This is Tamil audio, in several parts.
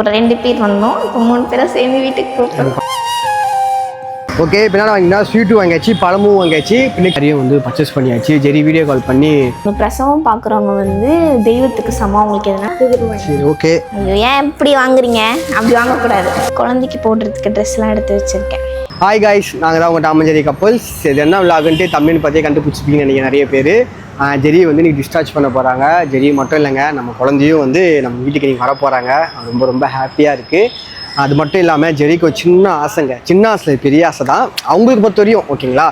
ஒரு ரெண்டு பேர் வந்தோம். இப்போ மூணு பேரை சேர்ந்து வீட்டுக்கு கூப்பிட்டோம் ஓகே இப்போ என்ன வாங்கினா ஸ்வீட்டு வாங்கியாச்சு பழமும் வாங்கியாச்சு. பின்னாடி நிறைய வந்து பர்ச்சேஸ் பண்ணியாச்சு. ஜெரி வீடியோ கால் பண்ணி. இந்த பிரசவம் பார்க்குறவங்க வந்து தெய்வத்துக்கு சமம். அவங்களுக்கு எதுனா? சரி ஓகே ஐயோ ஏன் இப்படி வாங்குறீங்க? அப்படி வாங்கக்கூடாது. குழந்தைக்கு போடுறதுக்கு ட்ரெஸ்லாம் எடுத்து வச்சிருக்கேன். ஹாய் காய்ஸ் நாங்கள் தான் உங்கள் டாமஞ்சேரி கப்பல்ஸ் இது என்ன விளாகுன்ட்டு தமிழ்னு பார்த்தே கண்டுபிடிச்சிப்பீங்கன்னு நினைக்கிறேன் நிறைய பேர். ஜெரியை வந்து நீங்கள் டிஸ்சார்ஜ் பண்ண போகிறாங்க ஜெரியை மட்டும் இல்லைங்க நம்ம குழந்தையும் வந்து நம்ம வீட்டுக்கு நீங்கள் வர போகிறாங்க ரொம்ப ரொம்ப ஹாப்பியாக இருக்குது அது மட்டும் இல்லாமல் ஜெரிக்கு ஒரு சின்ன ஆசைங்க. சின்ன ஆசை பெரிய ஆசை தான். அவங்களுக்கு பொறுத்த வரையும் ஓகேங்களா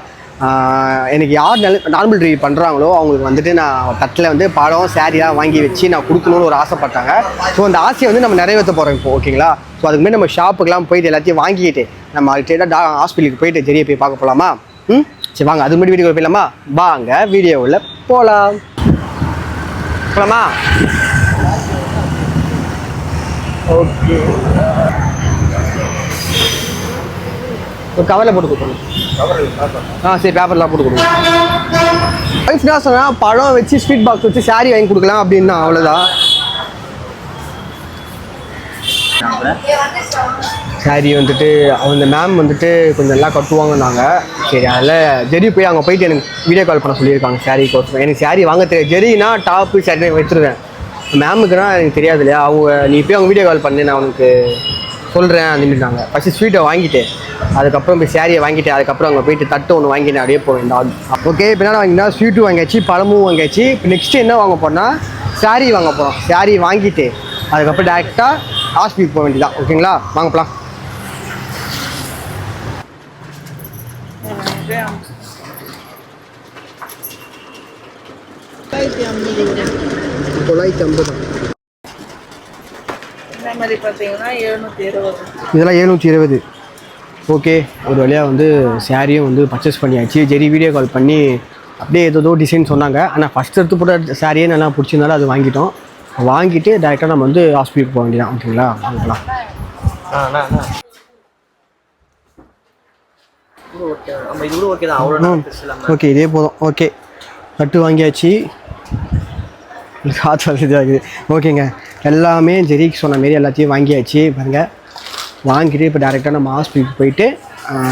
எனக்கு யார் நல்ல நார்மல் ட்ரீட் பண்ணுறாங்களோ அவங்களுக்கு வந்துட்டு நான் தட்டில் வந்து பழம் சாரியாக வாங்கி வச்சு நான் கொடுக்கணும்னு ஒரு ஆசைப்பட்டாங்க. ஸோ அந்த ஆசையை வந்து நம்ம நிறைவேற்ற போகிறோம் இப்போ ஓகேங்களா ஸோ அதுக்கு முன்னாடி நம்ம ஷாப்புக்கெலாம் போயிட்டு எல்லாத்தையும் வாங்கிக்கிட்டு நம்ம அடுத்த டா ஹாஸ்பிட்டலுக்கு போயிட்டு ஜெரியை போய் பார்க்க போகலாமா ம்? சரி வாங்க. அது மட்டும் வீடியோ போயிடலாமா? வாங்க வீடியோவில் போகலாம் போகலாமா ஓகே. ஒரு கவரில் போட்டு கொடுக்கணும். ஆ சரி பேப்பர்லாம் போட்டு கொடுங்க ஒய்ஃப் என்ன சொன்னால் பழம் வச்சு ஸ்வீட் பாக்ஸ் வச்சு சாரி வாங்கி கொடுக்கலாம் அப்படின்னா அவ்வளோதான் சாரி வந்துட்டு அவங்க மேம் வந்துட்டு கொஞ்சம் நல்லா கட்டுவாங்கன்னாங்க. சரி அதில் ஜெரி போய் அங்கே போயிட்டு எனக்கு வீடியோ கால் பண்ண சொல்லியிருக்காங்க சாரி கோர்ஸ் எனக்கு சாரி வாங்க தெரியாது. ஜெரினா டாப்பு சாரி வச்சுருவேன். மேமுக்குனா எனக்கு தெரியாது இல்லையா? அவங்க நீ போய் அவங்க வீடியோ கால் பண்ணு நான் உனக்கு சொல்கிறேன் அப்படின்ட்டாங்க ஃபஸ்ட்டு ஸ்வீட்டை வாங்கிட்டு அதுக்கப்புறம் போய் சாரியை வாங்கிட்டு அதுக்கப்புறம் அங்கே போயிட்டு தட்டு ஒன்று வாங்கிட்டு அப்படியே போவேன். டாக் ஓகே இப்போ என்ன வாங்கினா ஸ்வீட்டும் வாங்கியாச்சு பழமும் வாங்கியாச்சு. இப்போ நெக்ஸ்ட்டு என்ன வாங்க போனால் சாரி வாங்க போகிறோம் சாரி வாங்கிட்டு அதுக்கப்புறம் டேரெக்டாக ஹாஸ்பிட்டல் போக வேண்டியதான் ஓகேங்களா வாங்க போகலாம் தொள்ளாயிரத்தி ஐம்பது. இதெல்லாம் எழுநூற்றி இருபது. ஓகே ஒரு வழியாக வந்து சாரியும் வந்து பர்ச்சேஸ் பண்ணியாச்சு. ஜெரி வீடியோ கால் பண்ணி அப்படியே ஏதோ டிசைன் சொன்னாங்க. ஆனால் ஃபஸ்ட் எடுத்து போட்ட சாரியே நல்லா பிடிச்சிருந்தாலும் அது வாங்கிட்டோம். வாங்கிட்டு டேரெக்டாக நம்ம வந்து ஹாஸ்பிட்டலுக்கு போக வேண்டியதான் ஓகேங்களா? வாங்கிக்கலாம் ஓகே நம்ம இது கூட ஓகே தான். அவ்வளோ பெருசு இல்லாமல் ஓகே இதே போதும். ஓகே கட்டு வாங்கியாச்சு. காற்று வசதியாகுது ஓகேங்க எல்லாமே ஜெரிக்கு சொன்ன மாரி எல்லாத்தையும் வாங்கியாச்சு. பாருங்க. வாங்கிட்டு இப்போ டேரெக்டாக நம்ம ஹாஸ்பிட்டலுக்கு போயிட்டு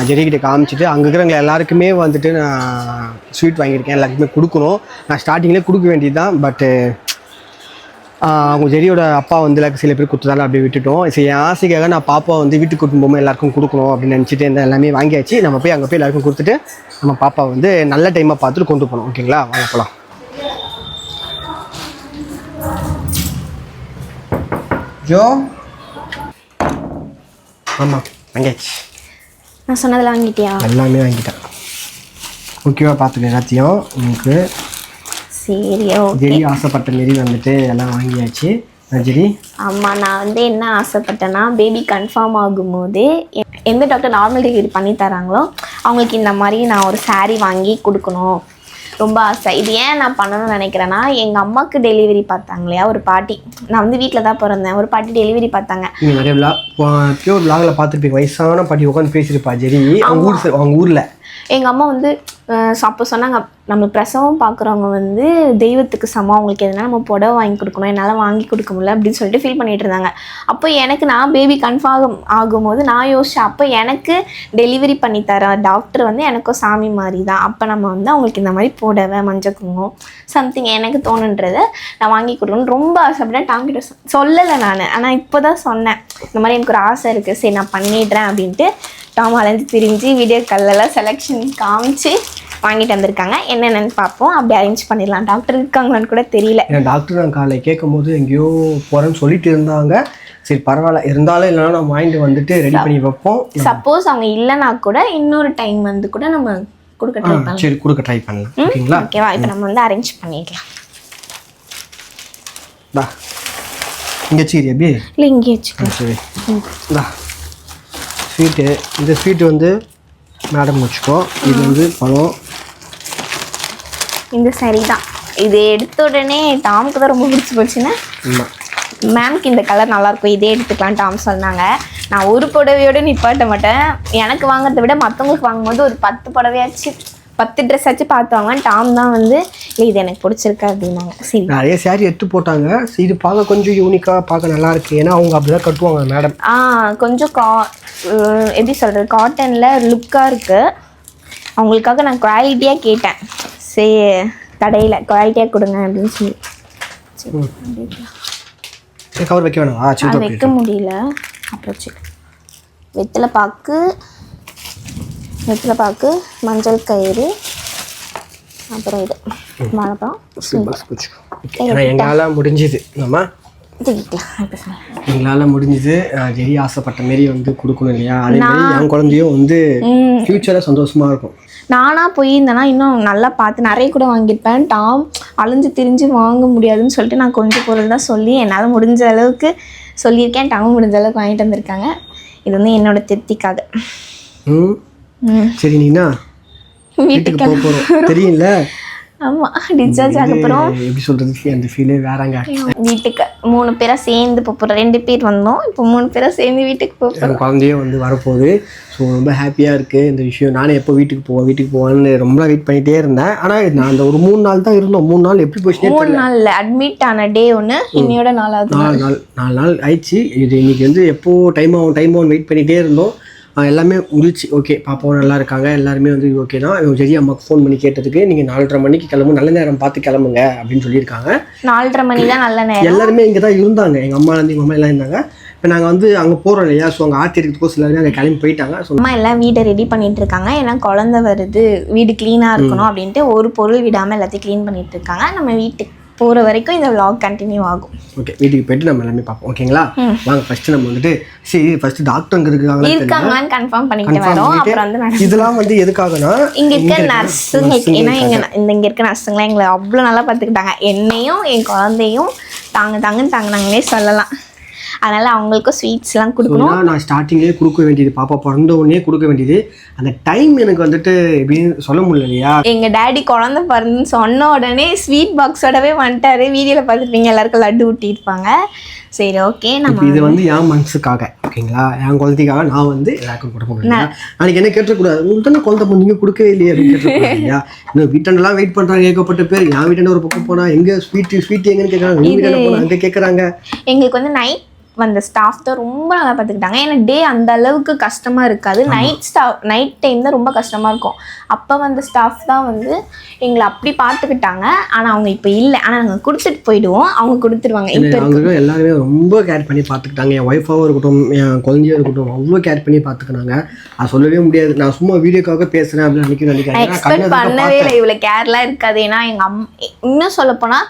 ஜெரிக்கிட்ட காமிச்சிட்டு அங்கே இருக்கிறவங்க எல்லாருக்குமே வந்துட்டு நான் ஸ்வீட் வாங்கியிருக்கேன். எல்லாருக்குமே கொடுக்கணும். நான் ஸ்டார்டிங்லேயே கொடுக்க வேண்டியது தான் பட்டு அவங்க ஜெரியோட அப்பா வந்து எல்லாருக்கும் சில பேர் கொடுத்ததால அப்படியே விட்டுட்டோம். சரி என் ஆசைக்காக நான் பாப்பா வந்து வீட்டுக்கு கூட்டிட்டு போகும்போது எல்லாருக்கும் கொடுக்கணும் அப்படின்னு நினச்சிட்டு இந்த எல்லாமே வாங்கியாச்சு. நம்ம போய் அங்கே போய் எல்லாருக்கும் கொடுத்துட்டு நம்ம பாப்பா வந்து நல்ல டைமாக பார்த்துட்டு கொண்டு போகணும். ஓகேங்களா வாங்க போகலாம் ஜோ? ஆமாம் வாங்கியாச்சு. நான் சொன்னதெல்லாம் வாங்கிட்டியா? எல்லாமே வாங்கிட்டேன். ஓகேவா பார்த்துக்க எல்லாத்தையும். உங்களுக்கு சரி ஜெரி ஆசைப்பட்ட மாரி வந்துட்டு எல்லாம் வாங்கியாச்சு. ஜெரி ஆமாம் நான் வந்து என்ன ஆசைப்பட்டேன்னா பேபி கன்ஃபார்ம் ஆகும்போது எந்த டாக்டர் நார்மல் டெலிவரி பண்ணி தராங்களோ அவங்களுக்கு இந்த மாதிரி நான் ஒரு saree வாங்கி கொடுக்கணும். ரொம்ப ஆசை. இது ஏன் நான் பண்ணணும்னு நினைக்கிறேன்னா எங்கள் அம்மாவுக்கு டெலிவரி பார்த்தாங்க இல்லையா ஒரு பாட்டி. நான் வந்து வீட்டில் தான் பிறந்தேன். ஒரு பாட்டி டெலிவரி பார்த்தாங்க. நிறைய விழா பியூர் விழாவில் பார்த்துருப்பீங்க. வயசான பாட்டி உட்காந்து பேசியிருப்பா ஜெரி அவங்க ஊர் அவங்க ஊரில். எங்கள் அம்மா வந்து அப்போ சொன்னாங்க நம்ம பிரசவம் பார்க்குறவங்க வந்து தெய்வத்துக்கு சமம். அவங்களுக்கு எதனா நம்ம புடவை வாங்கி கொடுக்கணும் என்னால் வாங்கி கொடுக்க முடியல அப்படின்னு சொல்லிட்டு ஃபீல் பண்ணிகிட்டு இருந்தாங்க. அப்போ எனக்கு நான் பேபி கன்ஃபார்ம் ஆகும்போது நான் யோசித்தேன் அப்போ எனக்கு டெலிவரி பண்ணி தர டாக்டர் வந்து எனக்கும் சாமி மாதிரி தான் அப்போ நம்ம வந்து அவங்களுக்கு இந்த மாதிரி புடவை மஞ்சள் குங்குமம் சம்திங் எனக்கு தோணுன்றதை நான் வாங்கி கொடுக்கணும் ரொம்ப ஆசைப்பட்டேன். டாங்கிட்ட சொல்லலை நான். ஆனால் இப்போ தான் சொன்னேன் இந்த மாதிரி எனக்கு ஒரு ஆசை இருக்குது சரி நான் பண்ணிடுறேன் அப்படின்ட்டு டாமாலேருந்து பிரிஞ்சு வீடியோ கால்லலாம் செலெக்ஷன் காமிச்சு வாங்கிட்டு வந்திருக்காங்க. என்னென்னு பார்ப்போம். அப்படி அரேஞ்ச் பண்ணிடலாம். டாக்டர் இருக்காங்களான்னு கூட தெரியல. டாக்டர் நான் காலையில் கேட்கும் போது எங்கேயோ போகிறேன்னு சொல்லிட்டு இருந்தாங்க. சரி பரவாயில்ல. இருந்தாலும் இல்லைனா நம்ம வாங்கிட்டு வந்துட்டு ரெடி பண்ணி வைப்போம். சப்போஸ் அவங்க இல்லைனா கூட இன்னொரு டைம் வந்து கூட நம்ம கொடுக்க ட்ரை பண்ணலாம். சரி கொடுக்க ட்ரை பண்ணலாம். ஓகேங்களா? ஓகேவா இப்போ நம்ம வந்து அரேஞ்ச் பண்ணிடலாம். இங்கே வச்சுக்கிறியா அபி? இல்லை இங்கே வச்சுக்கோ சரி. ஸ்வீட்டு இந்த ஸ்வீட்டு வந்து மேடம் வச்சுக்கோ. இது வந்து பழம். இந்த சரி தான். இது எடுத்த உடனே டாமுக்கு தான் ரொம்ப பிடிச்சி போச்சுன்னா மேம்க்கு இந்த கலர் நல்லா இருக்கும் இதே எடுத்துக்கலாம் டாம் சொன்னாங்க. நான் ஒரு புடவையோட நிப்பாட்ட மாட்டேன். எனக்கு வாங்குறதை விட மற்றவங்களுக்கு வாங்கும்போது ஒரு பத்து புடவையாச்சு பத்து ட்ரெஸ் ஆச்சு பார்த்தவங்க டாம் தான் வந்து இது எனக்கு பிடிச்சிருக்கு அப்படின்னாங்க. சரி. நிறைய saree எடுத்து போட்டாங்க. சரி, இது பார்க்க கொஞ்சம் யூனிக்காக பார்க்க நல்லா இருக்கு. ஏன்னா அவங்க அப்படிதான் கட்டுவாங்க மேடம் ஆ கொஞ்சம் கா எப்படி சொல்கிறது காட்டனில் லுக்காக இருக்குது அவங்களுக்காக நான் குவாலிட்டியாக கேட்டேன். சரி கடையில் குவாலிட்டியாக கொடுங்க அப்படின்னு சொல்லி. சரி சரி கவர் வைக்க வேணாம். அது சரி வைக்க முடியல. அப்புறம் சரி. வெத்தலை பாக்கு வெத்தலை பாக்கு மஞ்சள் கயிறு அப்புறம் இது. வாழைப்பழம் ஏன்னா எங்களால் முடிஞ்சுது. நம்ம எங்களால் முடிஞ்சுது ஜெரி ஆசைப்பட்ட மாரி வந்து கொடுக்கணும் இல்லையா? அதே மாதிரி என் குழந்தையும் வந்து ஃப்யூச்சரில் சந்தோஷமா இருக்கும். நானாக போயிருந்தேன்னா இன்னும் நல்லா பார்த்து நிறைய கூட வாங்கியிருப்பேன். டாம் அலைஞ்சு திரிஞ்சு வாங்க முடியாதுன்னு சொல்லிட்டு நான் கொஞ்சம் பொருள் தான் சொல்லி என்னால் முடிஞ்ச அளவுக்கு சொல்லியிருக்கேன். டாம் முடிஞ்ச அளவுக்கு வாங்கிட்டு வந்திருக்காங்க. இது வந்து என்னோட திருப்திக்காக சரி நீனா? வீட்டுக்கு போக போகிறோம் தெரியும்ல? ஆமாம் டிஸ்சார்ஜ் ஆக போகிறோம் இது எப்படி சொல்கிறது அந்த ஃபீலே வேறங்க வீட்டுக்கு மூணு பேராக சேர்ந்து போகிறோம் ரெண்டு பேர் வந்தோம். இப்போ மூணு பேராக சேர்ந்து வீட்டுக்கு போகிறோம் என் குழந்தையும் வந்து வரப்போகுது. ஸோ ரொம்ப ஹாப்பியாக இருக்குது இந்த விஷயம். நானே எப்போ வீட்டுக்கு போவேன் வீட்டுக்கு போவேன்னு ரொம்ப வெயிட் பண்ணிகிட்டே இருந்தேன். ஆனால் நான் அந்த ஒரு மூணு நாள் தான் இருந்தோம். மூணு நாள் எப்படி போச்சுனே மூணு நாளில் அட்மிட் ஆன டே ஒன்று இன்னையோட நாலாவது நாலு நாள். நாலு நாள் ஆயிடுச்சு. இது இன்னைக்கு வந்து எப்போ டைம் ஆகும் டைம் ஆகும் வெயிட் பண்ணிகிட்டே இருந்தோம். எல்லாமே முடிச்சு ஓகே பாப்பாவும் நல்லா இருக்காங்க எல்லாருமே வந்து ஓகே தான். ஜெரி அம்மாவுக்கு ஃபோன் பண்ணி கேட்டதுக்கு நீங்கள் நாலரை மணிக்கு கிளம்பு நல்ல நேரம் பார்த்து கிளம்புங்க அப்படின்னு சொல்லியிருக்காங்க. நாலரை மணி தான் நல்ல நேரம். எல்லாருமே இங்கே தான் இருந்தாங்க. எங்கள் அம்மாலேருந்து எங்கள் அம்மா எல்லாம் இருந்தாங்க. இப்போ நாங்கள் வந்து அங்கே போகிறோம் இல்லையா? ஸோ அங்கே ஆர்த்தி எடுக்கிறதுக்கோ சிலருமே அங்கே கிளம்பி போயிட்டாங்க. ஸோ அம்மா எல்லாம் வீடை ரெடி பண்ணிட்டு இருக்காங்க. ஏன்னா குழந்தை வருது. வீடு க்ளீனாக இருக்கணும் அப்படின்ட்டு ஒரு பொருள் விடாமல் எல்லாத்தையும் க்ளீன் பண்ணிட்டு இருக்காங்க. நம்ம வீட்டுக்கு போகிற வரைக்கும் இந்த vlog கண்டினியூ ஆகும். ஓகே வீட்டுக்கு போயிட்டு நம்ம எல்லாமே பார்ப்போம். ஓகேங்களா வாங்க ஃபர்ஸ்ட் நம்ம வந்துட்டு சரி ஃபர்ஸ்ட் டாக்டர் அங்கே இருக்காங்களா இருக்காங்களான்னு கன்ஃபார்ம் பண்ணிட்டு வரோம். அப்புறம் வந்து இதெல்லாம் வந்து எதுக்காகனா இங்க இருக்க நர்ஸுங்களுக்கு ஏன்னா இங்க ந- இந்த இங்க இருக்க நர்ஸுங்களாம் எங்களை அவ்வளோ நல்லா பார்த்துக்கிட்டாங்க. என்னையும் என் குழந்தையும் தாங்க தாங்கன்னு தாங்கினாங்களே சொல்லலாம். அதனால அவங்களுக்கும் ஸ்வீட்ஸ்லாம் கொடுக்கணும். நான் ஸ்டார்டிங்கே கொடுக்க வேண்டியது. பாப்பா பிறந்த உடனே கொடுக்க வேண்டியது. அந்த டைம் எனக்கு வந்துட்டு எப்படின்னு சொல்ல முடியல இல்லையா? எங்க டேடி குழந்தை பிறந்துன்னு சொன்ன உடனே ஸ்வீட் பாக்ஸோடவே வந்துட்டாரு. வீடியோவில் பார்த்துருப்பீங்க எல்லாருக்கும் லட்டு ஊட்டியிருப்பாங்க சரி ஓகே நம்ம இது வந்து என் மனசுக்காக ஓகேங்களா என் குழந்தைக்காக நான் வந்து எல்லாருக்கும் கொடுக்க முடியல நாளைக்கு என்ன கேட்டக்கூடாது உங்களுக்கு தானே குழந்தை பொண்ணு கொடுக்கவே இல்லையே அப்படின்னு இல்லையா? இன்னும் வீட்டாண்டெல்லாம் வெயிட் பண்ணுறாங்க ஏகப்பட்ட பேர். என் வீட்டாண்ட ஒரு பக்கம் போனால் எங்கே ஸ்வீட்டு ஸ்வீட் எங்கன்னு கேட்குறாங்க வீட்டாண்ட போனால் அங்கே கேட்குறாங்க எங்களுக்கு வந்து நைட் வந்த ஸ்டாஃப் தான் ரொம்ப நல்லா பார்த்துக்கிட்டாங்க. ஏன்னா டே அந்த அளவுக்கு கஷ்டமாக இருக்காது. நைட் ஸ்டாஃப் நைட் டைம் தான் ரொம்ப கஷ்டமாக இருக்கும். அப்போ வந்த ஸ்டாஃப் தான் வந்து எங்களை அப்படி பார்த்துக்கிட்டாங்க. ஆனால் அவங்க இப்போ இல்லை. ஆனால் நாங்கள் கொடுத்துட்டு போயிடுவோம். அவங்க கொடுத்துருவாங்க. இப்போ எல்லாருமே ரொம்ப கேர் பண்ணி பார்த்துக்கிட்டாங்க. என் ஒய்ஃபாகவும் இருக்கட்டும் என் குழந்தையும் இருக்கட்டும் அவ்வளோ கேர் பண்ணி பார்த்துக்கினாங்க. அது சொல்லவே முடியாது. நான் சும்மா வீடியோக்காக பேசுகிறேன் அப்படின்னு நினைக்க நினைக்கிறேன். எக்ஸ்பெக்ட் பண்ணவே இல்லை. இவ்வளோ கேர்லாம் இருக்காது. ஏன்னா எங்கள் அம் இன்னும் சொல்ல போனால்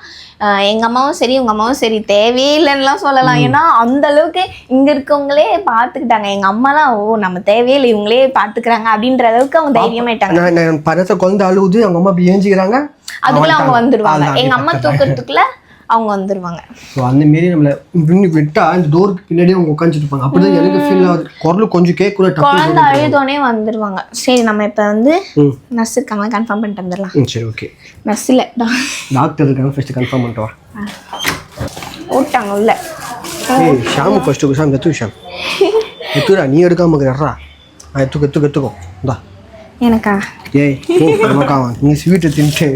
எங்கள் அம்மாவும் சரி உங்கள் அம்மாவும் சரி தேவையே இல்லைன்னுலாம் சொல்லலாம் ஏன்னா அந்த அளவுக்கு இங்கே இருக்கவங்களே பார்த்துக்கிட்டாங்க எங்கள் அம்மாலாம் ஓ நம்ம தேவையே இல்லை இவங்களே பார்த்துக்கிறாங்க அப்படின்ற அளவுக்கு அவங்க தைரியமாயிட்டாங்க. பரத்த குழந்தை அழுகுது அவங்க அம்மா ஏஞ்சிக்கிறாங்க. அதுக்குள்ள அவங்க வந்துருவாங்க. அதுதான் எங்கள் அம்மா தூக்கத்துக்குள்ள அவங்க வந்துருவாங்க. ஸோ அந்த மாரி நம்மளை விட்டா இந்த டோருக்கு பின்னாடியே அவங்க உட்காந்துட்டு இருப்பாங்க அப்படிதான் எனக்கு ஃபீல் ஆகுது. குரல் கொஞ்சம் கேட்கக்கூட டப்பு குழந்தை அழுதோடனே வந்துருவாங்க. சரி நம்ம இப்போ வந்து நர்ஸ் இருக்காங்களா கன்ஃபார்ம் பண்ணிட்டு வந்துடலாம். சரி ஓகே நர்ஸ் இல்லை. டாக்டர் இருக்காங்க ஃபர்ஸ்ட் கன்ஃபார்ம் பண்ணிட்டு வா. ஓட்டாங்க உள்ள ஏய் ஷாமு ஃபர்ஸ்ட் ஷாம் எத்து ஷாம். எத்துடா நீ எடுக்காம இருக்கிறா எத்துக்கோ எத்துக்கோ எத்துக்கோ. இந்தா. எனக்கா? ஏய் போ நமக்கா நீ ஸ்வீட்டை தின்ட்டு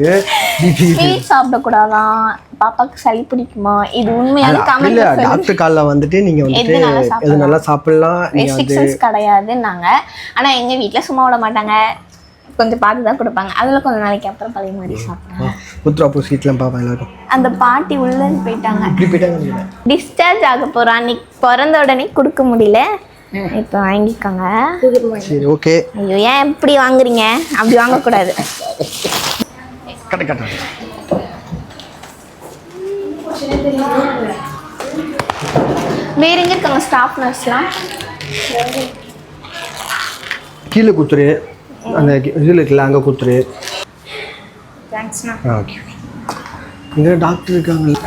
பிபி ஸ்வீட் சாப்பிடக்கூடாதான். பாப்பாக்கு சளி பிடிக்குமா? இது உண்மையான இல்ல கமெண்ட் டாக்டர் காலில் வந்துட்டு நீங்க வந்துட்டு எது நல்லா சாப்பிடலாம்? ரெஸ்ட்ரிக்ஷன்ஸ் கிடையாதுன்னாங்க. ஆனா எங்க வீட்ல சும்மா விட மாட்டாங்க. கொஞ்சம் பார்த்து தான் கொடுப்பாங்க. அதில் கொஞ்ச நாளைக்கு அப்புறம் பழைய மாதிரி சாப்பிடுவேன் புத்ரா அப்போ ஸ்வீட்லாம் பார்ப்பேன் எல்லாரும் அந்த பாட்டி உள்ளன்னு போயிட்டாங்க. இப்படி போயிட்டாங்க. டிஸ்சார்ஜ் ஆக போகிறோம் அன்னைக்கு பிறந்த உடனே கொடுக்க முடியல. இப்போ வாங்கிக்கோங்க. சரி ஓகே. ஐயோ ஏன் இப்படி வாங்குறீங்க? அப்படி வாங்கக்கூடாது. வேற எங்க இருக்காங்க ஸ்டாஃப் நர்ஸ்லாம் கீழே குத்துரு. அந்த இதில் இருக்குல்ல அங்கே குத்துரு. தேங்க்ஸ்ண்ணா ஓகே இங்கே டாக்டர் இருக்காங்கல்ல.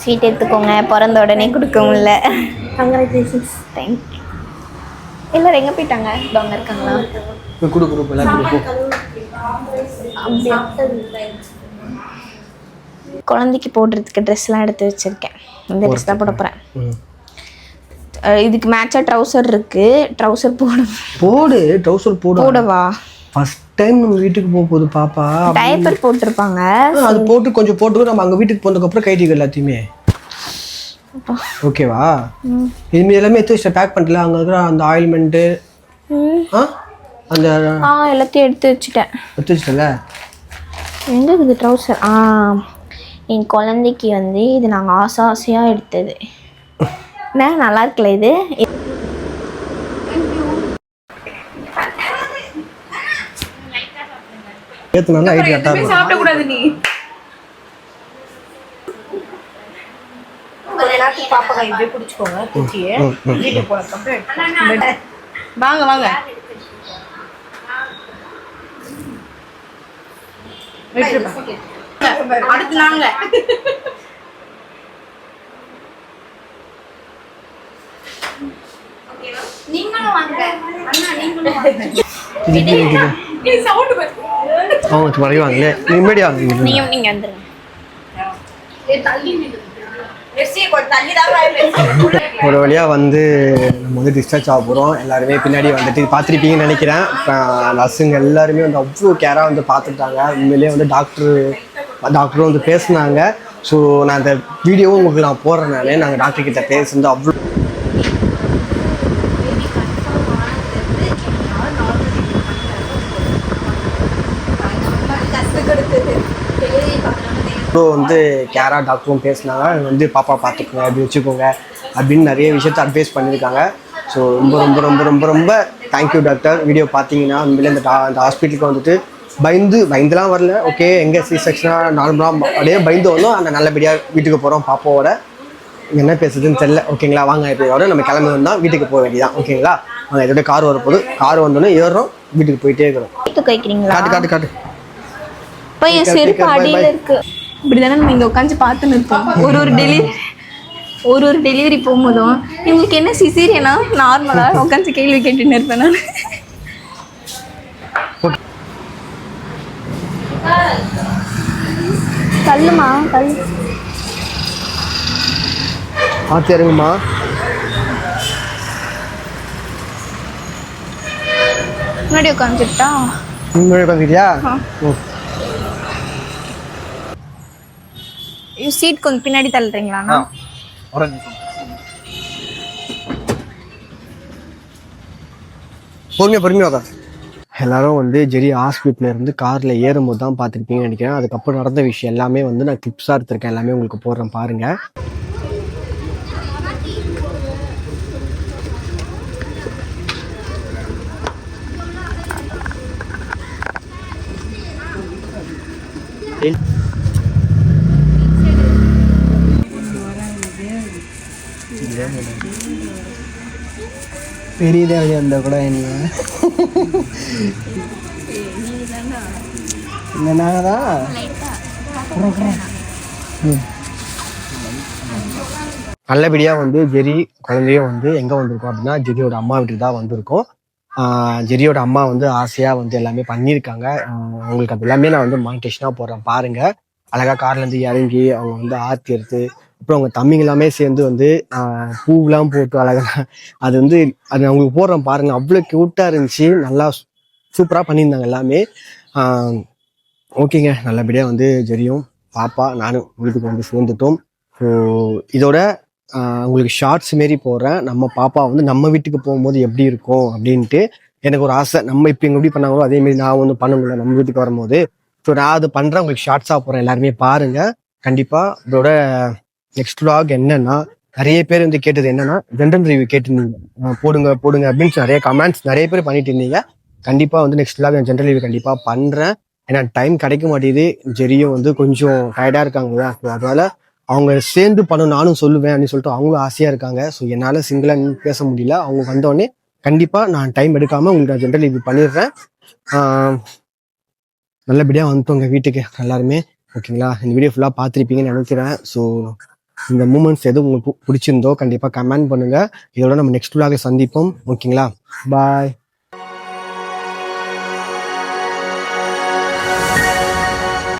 ஸ்வீட் எடுத்துக்கோங்க. பிறந்த உடனே கொடுக்க முடியல. கங்க்ராச்சுலேஷன்ஸ் தேங்க்யூ எல்லாரும் எங்கே போயிட்டாங்க? அவங்க இருக்காங்களா? கொடு கொடு எல்லாத்தையும் போ. அப்படியா குழந்தைக்கு போடுறதுக்கு ட்ரெஸ்லாம் எடுத்து வச்சிருக்கேன். இந்த ட்ரெஸ் தான் போட போகிறேன். இதுக்கு மேட்சாக ட்ரௌசர் இருக்கு. ட்ரௌசர் போட. போடு ட்ரௌசர் போடு. போடவா? ஃபர்ஸ்ட் டைம் நம்ம வீட்டுக்கு போக போகுது பாப்பா. டைப்பர் போட்டிருப்பாங்க. அது போட்டு கொஞ்சம் போட்டு நம்ம அங்கே வீட்டுக்கு போனதுக்கப்புறம் கைட்டிக்க எல்லாத்தையுமே. ஓகேவா? இதுமாரி எல்லாமே எடுத்து வச்சு பேக் பண்ணிட்டல அங்கே இருக்கிற அந்த ஆயில்மெண்ட்டு. ஆ? அந்த ஆ எல்லாத்தையும் எடுத்து வச்சுட்டேன். எடுத்து வச்சிட்டல எங்கே இருக்குது ட்ரௌசர் ஆ என் குழந்தைக்கு வந்து இது நாங்கள் ஆசை ஆசையாக எடுத்தது. என்ன நல்லா இருக்குல்ல இது? ஏற்றுனாலும் ஐடி கரெக்டாக இருக்கும் சாப்பிடக்கூடாது நீ. பாப்பா இப்படியே பிடிச்சிக்கோங்க தூக்கியே வீட்டுக்கு போனதுக்கப்புறம் வாங்க வாங்க. அடுத்து நாங்க. அவங்க வரைவாங்களே நிம்மதியா வாங்க. நீங்கள் நீங்கள் வந்துடுங்க ஒரு வழியாக வந்து நம்ம வந்து டிஸ்சார்ஜ் ஆக போகிறோம் எல்லாருமே பின்னாடி வந்துட்டு பார்த்துருப்பீங்கன்னு நினைக்கிறேன். நர்ஸுங்க எல்லாருமே வந்து அவ்வளோ கேராக வந்து பார்த்துட்டாங்க உண்மையிலேயே வந்து டாக்டர் டாக்டரும் வந்து பேசினாங்க. ஸோ நான் அந்த வீடியோவும் உங்களுக்கு நான் போடுறேன் நான். நாங்கள் டாக்டர் கிட்ட பேசுனது அவ்வளோ அவ்வளோ வந்து கேராக டாக்டரும் பேசினாங்க. வந்து பாப்பா பார்த்துக்கோங்க அப்படி வச்சுக்கோங்க. அப்படின்னு நிறைய விஷயத்த அட்வைஸ் பண்ணியிருக்காங்க. ஸோ ரொம்ப ரொம்ப ரொம்ப ரொம்ப ரொம்ப தேங்க்யூ டாக்டர் வீடியோ பார்த்தீங்கன்னா உண்மையிலே இந்த டா- இந்த ஹாஸ்பிட்டலுக்கு வந்துட்டு பயந்து பயந்துலாம் வரல. ஓகே எங்கே சி செக்ஷனாக நார்மலாக அப்படியே பயந்து வந்தோம். அந்த நல்லபடியாக வீட்டுக்கு போகிறோம் பாப்பாவோட. என்ன பேசுறதுன்னு தெரியல. ஓகேங்களா வாங்க இப்போ நம்ம கிளம்பி வந்தால் வீட்டுக்கு போக வேண்டியதான் ஓகேங்களா வாங்க இதோட கார் வரப்போகுது. கார் வந்தோடனே ஏறுறோம். வீட்டுக்கு போயிட்டே இருக்கிறோம். காட்டு காட்டு காட்டு. செருப்பு அடியில் இருக்கு. இப்படி தானே நம்ம இங்கே உட்காந்து பார்த்து நிற்போம் ஒரு ஒரு டெலிவரி ஒரு ஒரு டெலிவரி போகும்போதும் இவங்களுக்கு என்ன சிசீரியனா நார்மலாக உட்காந்து கேள்வி கேட்டுன்னு இருப்பேன் நான். தள்ளுமா? தள்ளு. பார்த்து இறங்குமா? முன்னாடி உட்காந்துட்டா முன்னாடி உட்காந்துக்கிட்டியா சீட் கொஞ்சம் பின்னாடி தள்ளுறீங்களாண்ணா? பொறுமையா பொறுமையா உட்காந்து எல்லாரும் வந்து ஜெரி ஹாஸ்பிட்டல்ல இருந்து கார்ல ஏறும்போது தான் பார்த்துருப்பீங்கன்னு நினைக்கிறேன். அதுக்கப்புறம் நடந்த விஷயம் எல்லாமே வந்து நான் கிளிப்ஸாக எடுத்திருக்கேன். எல்லாமே உங்களுக்கு போடுறேன் பாருங்க பெரியதே இருந்தால் கூட என்ன? இந்த நாங்கள் தான் நல்லபடியாக வந்து ஜெரி குழந்தையும் வந்து எங்கே வந்திருக்கோம் அப்படின்னா ஜெரியோட அம்மா வீட்டுக்கு தான் வந்திருக்கோம். ஜெரியோட அம்மா வந்து ஆசையாக வந்து எல்லாமே பண்ணியிருக்காங்க. அவங்களுக்கு அது எல்லாமே நான் வந்து மானிட்டேஷனாக போடுறேன். பாருங்கள் அழகாக கார்லேருந்து இறங்கி அவங்க வந்து ஆர்த்தி எடுத்து அப்புறம் அவங்க தம்பிங்க எல்லாமே சேர்ந்து வந்து பூவெலாம் போட்டு அழகாக அது வந்து அது அவங்களுக்கு போடுறேன் பாருங்க. அவ்வளோ க்யூட்டாக இருந்துச்சு. நல்லா சூப்பராக பண்ணியிருந்தாங்க எல்லாமே. ஓகேங்க. நல்லபடியாக வந்து ஜெரியும். பாப்பா நானும் வீட்டுக்கு வந்து சேர்ந்துட்டோம். ஸோ இதோட உங்களுக்கு ஷார்ட்ஸ் மாரி போடுறேன். நம்ம பாப்பா வந்து நம்ம வீட்டுக்கு போகும்போது எப்படி இருக்கும் அப்படின்ட்டு எனக்கு ஒரு ஆசை. நம்ம இப்போ எங்க எப்படி பண்ணாங்களோ அதே மாதிரி நான் வந்து பண்ண முடியல நம்ம வீட்டுக்கு வரும்போது. ஸோ நான் அது பண்ணுறேன் உங்களுக்கு ஷார்ட்ஸாக போகிறேன் எல்லாருமே பாருங்க. கண்டிப்பாக இதோட நெக்ஸ்ட் லாக் என்னன்னா நிறைய பேர் வந்து கேட்டது என்னன்னா ஜென்ரல் ரிவ்யூ கேட்டிருந்தீங்க. போடுங்க போடுங்க அப்படின்னு நிறைய கமெண்ட்ஸ் நிறைய பேர் பண்ணிட்டு இருந்தீங்க. கண்டிப்பாக வந்து நெக்ஸ்ட் லாக் ஜென்ரல் ரிவ்யூ கண்டிப்பாக பண்ணுறேன் ஏன்னா டைம் கிடைக்க மாட்டேங்குது. ஜெரியும் வந்து கொஞ்சம் டயர்டாக இருக்காங்க அதனால அவங்க சேர்ந்து பண்ண நானும் சொல்லுவேன் அப்படின்னு சொல்லிட்டு அவங்களும் ஆசையாக இருக்காங்க. ஸோ என்னால் சிங்கிளாக பேச முடியல. அவங்க வந்தோடனே கண்டிப்பாக நான் டைம் எடுக்காமல் உங்களுக்கு நான் ஜென்ரல் ரிவ்யூ பண்ணிடுறேன். நல்லபடியாக நல்லபடியாக வந்துட்டோங்க வீட்டுக்கு எல்லாருமே. ஓகேங்களா இந்த வீடியோ ஃபுல்லாக பார்த்துருப்பீங்கன்னு நினைக்கிறேன். ஸோ இந்த மூமெண்ட்ஸ் எது உங்களுக்கு பு- பிடிச்சிருந்தோ கண்டிப்பாக கமெண்ட் பண்ணுங்கள் இதோட நம்ம நெக்ஸ்ட் விழாவை சந்திப்போம். ஓகேங்களா? பாய்